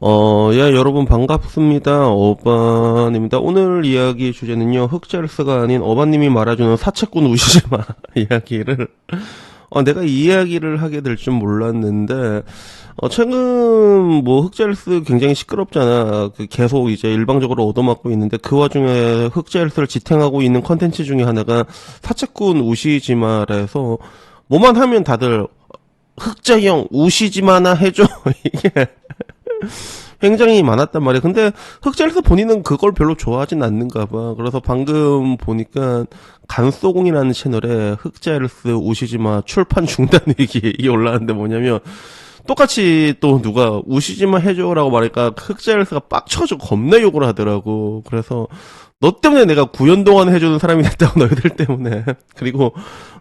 어, 예, 여러분 반갑습니다. 어반입니다. 오늘 이야기 주제는요, 흑젤스가 아닌 어반님이 말해주는 사채꾼 우시지마 이야기를, 어, 내가 이 이야기를 하게 될 줄 몰랐는데, 어, 최근 뭐 흑젤스 굉장히 시끄럽잖아. 그 계속 이제 일방적으로 얻어맞고 있는데 그 와중에 흑젤스를 지탱하고 있는 컨텐츠 중에 하나가 사채꾼 우시지마라서 뭐만 하면 다들 흑자형 우시지마나 해줘 이게 굉장히 많았단 말이야. 근데 흑젤스 본인은 그걸 별로 좋아하진 않는가 봐. 그래서 방금 보니까 간소공이라는 채널에 흑젤스 우시지마 출판 중단 위기 이게 올라왔는데 뭐냐면 똑같이 또 누가 우시지마 해줘라고 말하니까 흑젤스가 빡쳐가지고 겁나 욕을 하더라고. 그래서 너 때문에 내가 구연동안 해주는 사람이 됐다고 너희들 때문에. 그리고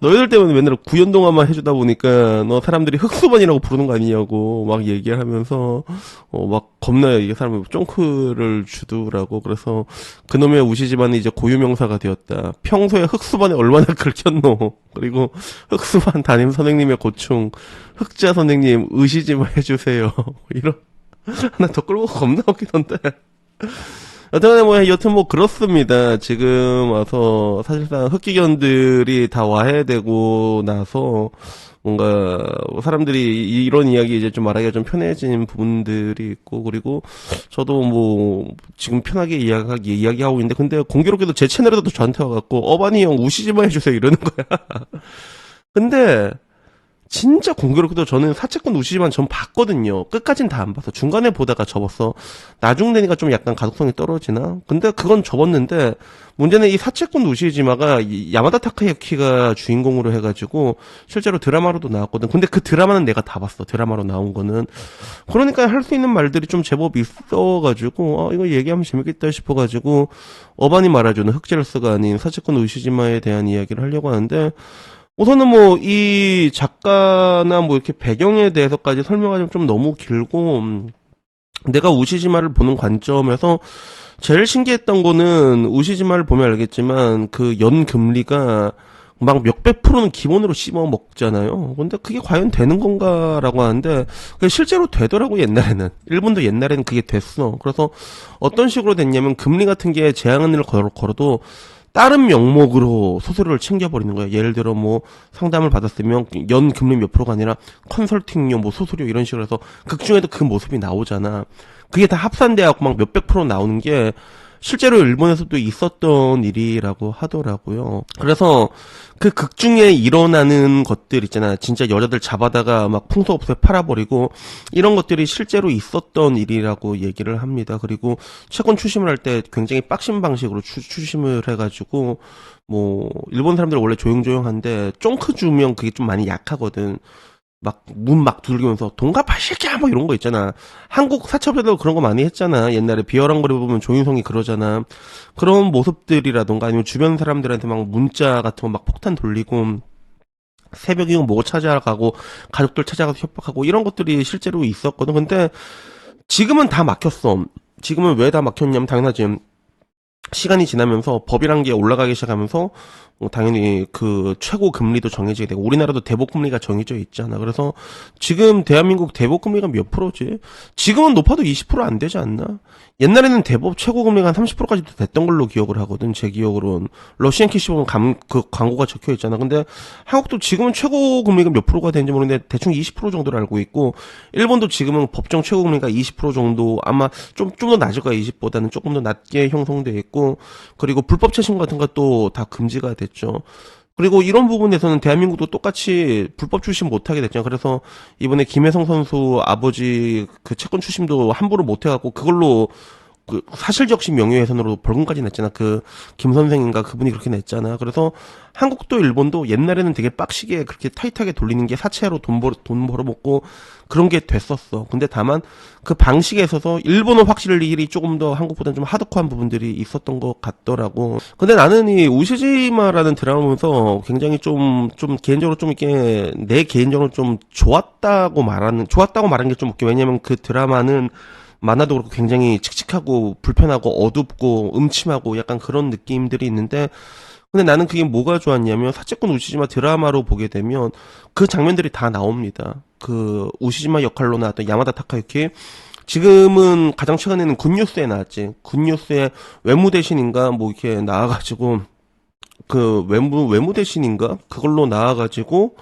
너희들 때문에 맨날 구연동안만 해주다 보니까 너 사람들이 흑수반이라고 부르는 거 아니냐고 막 얘기를 하면서 어 막 겁나 이게 사람이 쫑크를 주더라고 그래서 그놈의 우시지만이 이제 고유명사가 되었다. 평소에 흑수반에 얼마나 긁혔노. 그리고 흑수반 담임 선생님의 고충 흑자 선생님 의시지마 해주세요. 이런. 하나 더 끌고 겁나 웃기던데 여튼 뭐 여튼 뭐 그렇습니다. 지금 와서 사실상 흑기견들이 다 와해되고 나서 뭔가 사람들이 이런 이야기 이제 좀 말하기가 좀 편해진 부분들이 있고 그리고 저도 뭐 지금 편하게 이야기하기 이야기하고 있는데 근데 공교롭게도 제 채널에도 저한테 와갖고 어바니 형 우시지 마 해주세요 이러는 거야. 근데 진짜 공교롭게도 저는 사채권 우시지만 전 봤거든요. 끝까진 다 안 봐서 중간에 보다가 접었어. 나중 되니까 좀 약간 가독성이 떨어지나? 근데 그건 접었는데 문제는 이 사채권 우시지마가 이 야마다 타카야키가 주인공으로 해가지고 실제로 드라마로도 나왔거든. 근데 그 드라마는 내가 다 봤어. 드라마로 나온 거는. 그러니까 할 수 있는 말들이 좀 제법 있어가지고 아 이거 얘기하면 재밌겠다 싶어가지고 어반이 말해주는 흑젤스가 아닌 사채권 우시지마에 대한 이야기를 하려고 하는데 우선은 뭐 이 작가나 뭐 이렇게 배경에 대해서까지 설명하자면 좀 너무 길고 음, 내가 우시지마를 보는 관점에서 제일 신기했던 거는 우시지마를 보면 알겠지만 그 연금리가 막 몇백 프로는 기본으로 씹어 먹잖아요. 근데 그게 과연 되는 건가라고 하는데 그게 실제로 되더라고 옛날에는 일본도 옛날에는 그게 됐어. 그래서 어떤 식으로 됐냐면 금리 같은 게 제한을 걸- 걸어도 다른 명목으로 소수료를 챙겨버리는 거예요. 예를 들어 뭐 상담을 받았으면 연 금리 몇 프로가 아니라 컨설팅료 뭐 소수료 이런 식으로 해서 극 중에도 그 모습이 나오잖아. 그게 다 합산돼갖고 막 몇백 프로 나오는 게 실제로 일본에서도 있었던 일이라고 하더라고요. 그래서 그 극 중에 일어나는 것들 있잖아. 진짜 여자들 잡아다가 막 풍속업소에 팔아버리고 이런 것들이 실제로 있었던 일이라고 얘기를 합니다. 그리고 채권 추심을 할 때 굉장히 빡신 방식으로 추, 추심을 해가지고 뭐 일본 사람들 원래 조용조용한데 쫑크 주면 그게 좀 많이 약하거든. 막 문 막 두들기면서 동갑아 새끼야 뭐 이런 거 있잖아. 한국 사첩에도 그런 거 많이 했잖아. 옛날에 비어랑거리 보면 조인성이 그러잖아. 그런 모습들이라던가 아니면 주변 사람들한테 막 문자 같은 거 막 폭탄 돌리고 새벽이면 뭐 찾아가고 가족들 찾아가서 협박하고 이런 것들이 실제로 있었거든. 근데 지금은 다 막혔어. 지금은 왜 다 막혔냐면 당연하지. 시간이 지나면서 법이란 게 올라가기 시작하면서 어, 당연히 그 최고 금리도 정해지게 되고 우리나라도 대복 금리가 정해져 있잖아. 그래서 지금 대한민국 대복 금리가 몇 프로지? 지금은 높아도 20%안 되지 않나? 옛날에는 대법 최고 금리가 한 30%까지도 됐던 걸로 기억을 하거든. 제 기억으로는 러시안 캐시 보면 감, 그 광고가 적혀 있잖아. 근데 한국도 지금은 최고 금리가 몇 프로가 되는지 모르는데 대충 20% 정도로 알고 있고 일본도 지금은 법정 최고 금리가 20% 정도 아마 좀 좀 더 낮을 거야. 20보다는 조금 더 낮게 형성돼 있고 그리고 불법 채심 같은 것도 다 금지가 됐죠. 그리고 이런 부분에서는 대한민국도 똑같이 불법 출신 못하게 됐잖아요. 그래서 이번에 김혜성 선수 아버지 그 채권 출신도 함부로 못해갖고 그걸로 그 사실적신 명예훼손으로 벌금까지 냈잖아. 그 김 선생인가 그분이 그렇게 냈잖아. 그래서 한국도 일본도 옛날에는 되게 빡시게 그렇게 타이트하게 돌리는 게 사채로 돈 벌, 돈 벌어먹고 그런 게 됐었어. 근데 다만 그 방식에 있어서 일본은 확실히 조금 더 한국보다는 좀 하드코한 부분들이 있었던 것 같더라고. 근데 나는 이 우시지마라는 드라마 보면서 굉장히 좀, 좀 개인적으로 좀 이렇게 내 개인적으로 좀 좋았다고 말하는, 좋았다고 말하는 게 좀 웃겨. 왜냐면 그 드라마는 만화도 그렇고 굉장히 칙칙하고 불편하고 어둡고 음침하고 약간 그런 느낌들이 있는데 근데 나는 그게 뭐가 좋았냐면 사채권 우시지마 드라마로 보게 되면 그 장면들이 다 나옵니다. 그 우시지마 역할로 나왔던 야마다 타카유키 지금은 가장 최근에는 굿뉴스에 나왔지. 굿뉴스에 외무 대신인가 뭐 이렇게 나와가지고 그 외무 외무 대신인가 그걸로 나와가지고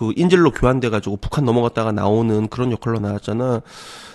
그 인질로 교환돼가지고 북한 넘어갔다가 나오는 그런 역할로 나왔잖아.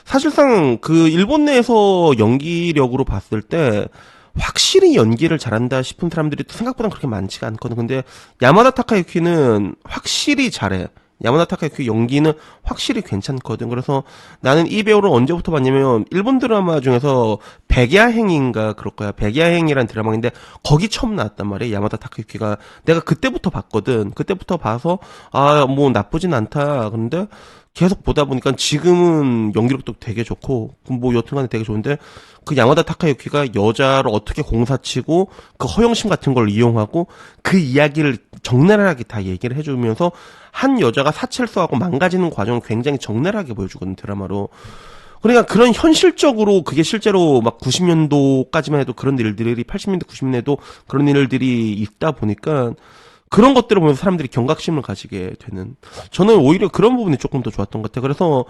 사실상 그 일본 내에서 연기력으로 봤을 때 확실히 연기를 잘한다 싶은 사람들이 또 생각보다 그렇게 많지가 않거든. 근데 야마다 타카유키는 확실히 잘해. 야마다 타카유키 연기는 확실히 괜찮거든. 그래서 나는 이 배우를 언제부터 봤냐면 일본 드라마 중에서 백야행인가 그럴 거야. 백야행이라는 드라마인데 거기 처음 나왔단 말이야. 야마다 타카유키가 내가 그때부터 봤거든. 그때부터 봐서 아 뭐 나쁘진 않다. 근데 계속 보다 보니까 지금은 연기력도 되게 좋고 뭐 여튼간에 되게 좋은데 그 야마다 타카유키가 여자를 어떻게 공사치고 그 허영심 같은 걸 이용하고 그 이야기를 적나라하게 다 얘기를 해주면서 한 여자가 사체를 써하고 망가지는 과정을 굉장히 적나라하게 보여주거든 드라마로. 그러니까 그런 현실적으로 그게 실제로 막 90년도까지만 해도 그런 일들이 80년대 90년대도 그런 일들이 있다 보니까 그런 것들을 보면서 사람들이 경각심을 가지게 되는 저는 오히려 그런 부분이 조금 더 좋았던 것 같아요. 그래서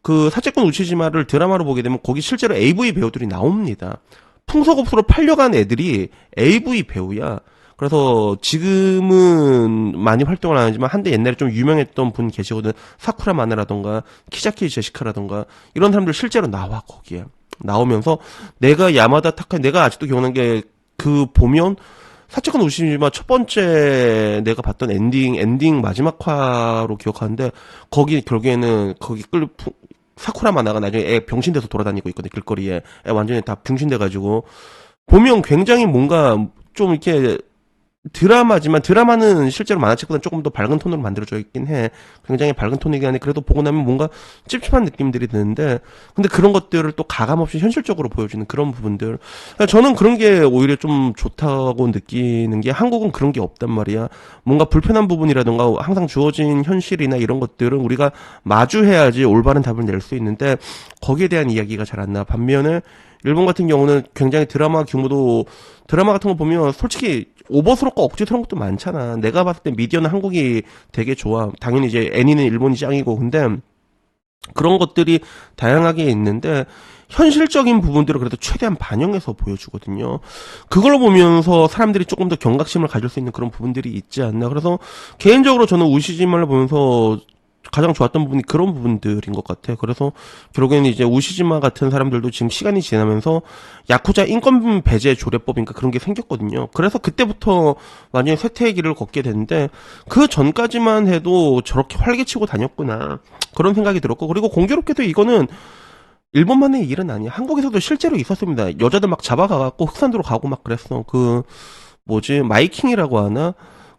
그 사채꾼 우치지마를 드라마로 보게 되면 거기 실제로 AV 배우들이 나옵니다. 풍속업소로 팔려간 애들이 AV 배우야. 그래서 지금은 많이 활동을 안 하지만 한때 옛날에 좀 유명했던 분 계시거든. 사쿠라 마네라던가 키자키 제시카라던가 이런 사람들 실제로 나와 거기에 나오면서 내가 야마다 타카 내가 아직도 기억나는 게 그 보면 사채권 우시지마 첫 번째 내가 봤던 엔딩 엔딩 마지막 화로 기억하는데 거기 결국에는 거기 끌 푸- 사쿠라 마나가 나중에 애 병신돼서 돌아다니고 있거든 길거리에. 애 완전히 다 병신돼 가지고. 보면 굉장히 뭔가 좀 이렇게 드라마지만 드라마는 실제로 만화책보다 조금 더 밝은 톤으로 만들어져 있긴 해. 굉장히 밝은 톤이긴 한데 그래도 보고 나면 뭔가 찝찝한 느낌들이 드는데 근데 그런 것들을 또 가감 없이 현실적으로 보여주는 그런 부분들. 그러니까 저는 그런 게 오히려 좀 좋다고 느끼는 게 한국은 그런 게 없단 말이야. 뭔가 불편한 부분이라든가 항상 주어진 현실이나 이런 것들은 우리가 마주해야지 올바른 답을 낼 수 있는데 거기에 대한 이야기가 잘 안 나. 반면에 일본 같은 경우는 굉장히 드라마 규모도 드라마 같은 거 보면 솔직히 오버스럽고 억지스러운 것도 많잖아. 내가 봤을 때 미디어는 한국이 되게 좋아. 당연히 이제 애니는 일본이 짱이고 근데 그런 것들이 다양하게 있는데 현실적인 부분들을 그래도 최대한 반영해서 보여주거든요. 그걸 보면서 사람들이 조금 더 경각심을 가질 수 있는 그런 부분들이 있지 않나. 그래서 개인적으로 저는 우시지마를 보면서 가장 좋았던 부분이 그런 부분들인 것 같아. 그래서 결국에는 이제 우시지마 같은 사람들도 지금 시간이 지나면서 야쿠자 인권 배제 조례법인가 그런 게 생겼거든요. 그래서 그때부터 완전히 쇠퇴의 길을 걷게 됐는데 그 전까지만 해도 저렇게 활개치고 다녔구나 그런 생각이 들었고 그리고 공교롭게도 이거는 일본만의 일은 아니야. 한국에서도 실제로 있었습니다. 여자들 막 잡아가갖고 흑산도로 가고 막 그랬어. 그 뭐지 마이킹이라고 하나?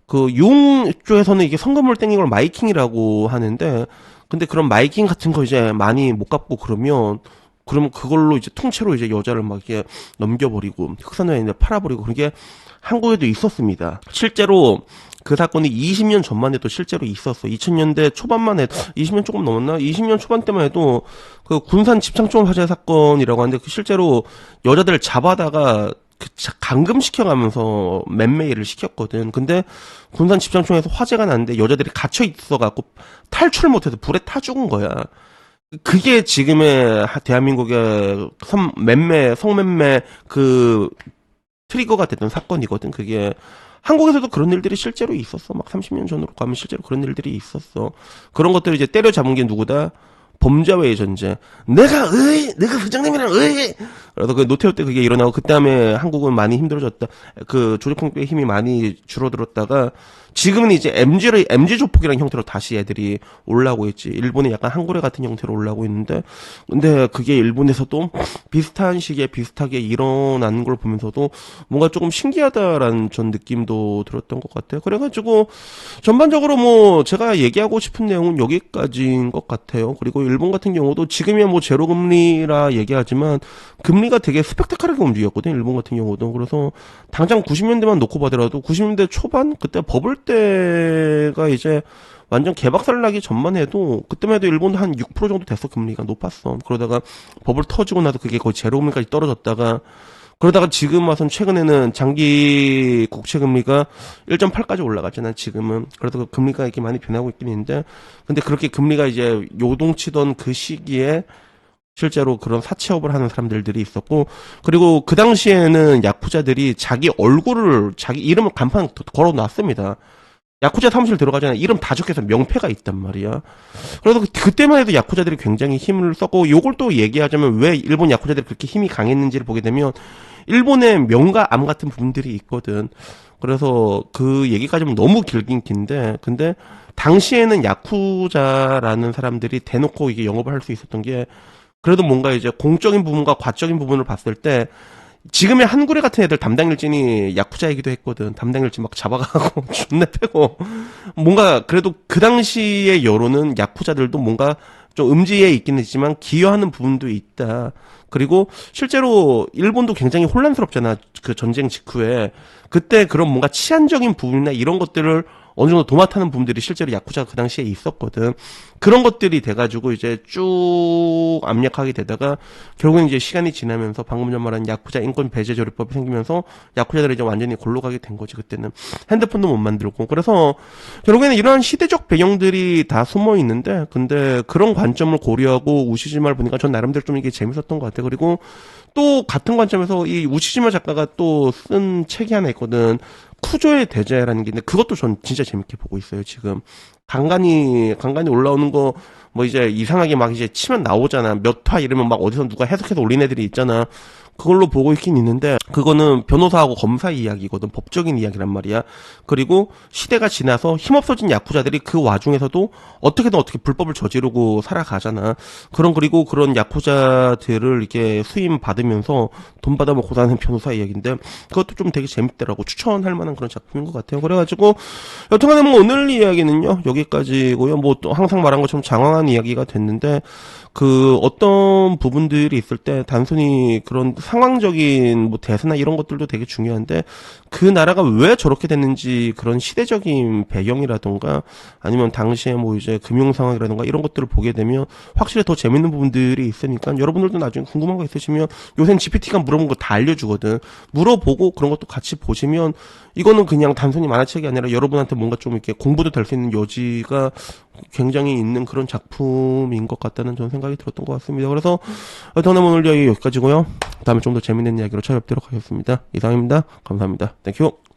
그 용 쪽에서는 이게 성금을 땡긴 걸 마이킹이라고 하는데 근데 그런 마이킹 같은 거 이제 많이 못 갚고 그러면 그러면 그걸로 이제 통째로 이제 여자를 막 이렇게 넘겨버리고 이제 팔아버리고 그게 한국에도 있었습니다. 실제로 그 사건이 20년 전만 해도 실제로 있었어. 2000년대 초반만 해도 20년 조금 넘었나? 20년 초반 때만 해도 그 군산 집창총 화재 사건이라고 하는데 그 실제로 여자들을 잡아다가 감금시켜가면서 맴매일을 시켰거든. 근데 군산 집창총에서 화재가 났는데 여자들이 갇혀 있어갖고 탈출 못해서 불에 타 죽은 거야. 그게 지금의 하- 대한민국의 성 맴매, 성맴매 그 트리거가 됐던 사건이거든. 그게 한국에서도 그런 일들이 실제로 있었어. 막 30년 전으로 가면 실제로 그런 일들이 있었어. 그런 것들을 이제 때려잡은 게 누구다? 범죄와의 전쟁. 내가 의, 내가 부장님이랑 의. 그래서 그 노태우 때 그게 일어나고 그 다음에 한국은 많이 힘들어졌다. 그 조직폭력의 힘이 많이 줄어들었다가 지금은 이제 MG를 MG 조폭이라는 형태로 다시 애들이 올라오고 있지. 일본이 약간 한고래 같은 형태로 올라오고 있는데 근데 그게 일본에서도 비슷한 시기에 비슷하게 일어나는 걸 보면서도 뭔가 조금 신기하다라는 전 느낌도 들었던 것 같아요. 그래가지고 전반적으로 뭐 제가 얘기하고 싶은 내용은 여기까지인 것 같아요. 그리고 일본 같은 경우도 지금이야 뭐 제로 금리라 얘기하지만 금리가 되게 스펙타클하게 움직였거든. 일본 같은 경우도 그래서 당장 90년대만 놓고 보더라도 90년대 초반 그때 버블 때가 이제 완전 개박살 나기 전만 해도 그때만 해도 일본도 한 6% 정도 됐어 금리가 높았어. 그러다가 버블 터지고 나서 그게 거의 제로 금리까지 떨어졌다가 그러다가 지금 와선 최근에는 장기 국채 금리가 1.8까지 올라갔잖아 지금은 그래도 그 금리가 이렇게 많이 변하고 있긴 있는데 근데 그렇게 금리가 이제 요동치던 그 시기에 실제로 그런 사채업을 하는 사람들이 있었고 그리고 그 당시에는 야쿠자들이 자기 얼굴을 자기 이름을 간판 걸어 놨습니다. 야쿠자 사무실 들어가잖아. 이름 다 적혀서 명패가 있단 말이야. 그래서 그- 그때만 해도 야쿠자들이 굉장히 힘을 썼고 요걸 또 얘기하자면 왜 일본 야쿠자들이 그렇게 힘이 강했는지를 보게 되면 일본의 명가 암 같은 부분들이 있거든. 그래서 그 얘기까지는 너무 길긴 긴데 근데 당시에는 야쿠자라는 사람들이 대놓고 이게 영업을 할 수 있었던 게 그래도 뭔가 이제 공적인 부분과 과적인 부분을 봤을 때 지금의 한구레 같은 애들 담당 일진이 야쿠자이기도 했거든. 담당 일진 막 잡아가고 존내 패고 뭔가 그래도 그 당시의 여론은 야쿠자들도 뭔가 좀 음지에 있긴 했지만 기여하는 부분도 있다. 그리고 실제로 일본도 굉장히 혼란스럽잖아. 그 전쟁 직후에 그때 그런 뭔가 치안적인 부분이나 이런 것들을 어느 정도 도맡아는 부분들이 실제로 야쿠자 그 당시에 있었거든. 그런 것들이 돼가지고 이제 쭉 압력하게 되다가 결국엔 이제 시간이 지나면서 방금 전 말한 야쿠자 인권 배제 조례법이 생기면서 야쿠자들이 이제 완전히 골로 가게 된 거지 그때는. 핸드폰도 못 만들고. 그래서 결국에는 이러한 시대적 배경들이 다 숨어 있는데 근데 그런 관점을 고려하고 우시지마를 보니까 전 나름대로 좀 이게 재밌었던 것 같아 요. 그리고 또 같은 관점에서 이 우시지마 작가가 또 쓴 책이 하나 있거든 쿠조의 대자라는 게 있는데 그것도 전 진짜 재밌게 보고 있어요 지금. 간간히 간간히 올라오는 거 뭐 이제 이상하게 막 이제 치면 나오잖아. 몇 화 이러면 막 어디서 누가 해석해서 올린 애들이 있잖아. 그걸로 보고 있긴 있는데 그거는 변호사하고 검사 이야기거든. 법적인 이야기란 말이야. 그리고 시대가 지나서 힘없어진 야쿠자들이 그 와중에서도 어떻게든 어떻게 불법을 저지르고 살아가잖아. 그런 그리고 그런 야쿠자들을 이렇게 수임 받으면서 돈 받아 먹고 사는 변호사 이야기인데 그것도 좀 되게 재밌더라고. 추천할 만한 그런 작품인 것 같아요. 그래가지고 여튼간에 뭐 오늘 이야기는요 여기까지고요. 뭐 또 항상 말한 것처럼 장황한 이야기가 됐는데 그 어떤 부분들이 있을 때 단순히 그런 상황적인 뭐 대세나 이런 것들도 되게 중요한데 그 나라가 왜 저렇게 됐는지 그런 시대적인 배경이라던가 아니면 당시에 뭐 이제 금융 상황이라던가 이런 것들을 보게 되면 확실히 더 재밌는 부분들이 있으니까 여러분들도 나중에 궁금한 거 있으시면 요새는 GPT가 물어본 거 다 알려주거든. 물어보고 그런 것도 같이 보시면 이거는 그냥 단순히 만화책이 아니라 여러분한테 뭔가 좀 이렇게 공부도 될 수 있는 여지가 굉장히 있는 그런 작품인 것 같다는 저는 생각이 들었던 것 같습니다. 그래서 여튼 오늘 이야기 여기까지고요. 다음에 좀 더 재밌는 이야기로 찾아뵙도록 하겠습니다. 이상입니다. 감사합니다. 땡큐.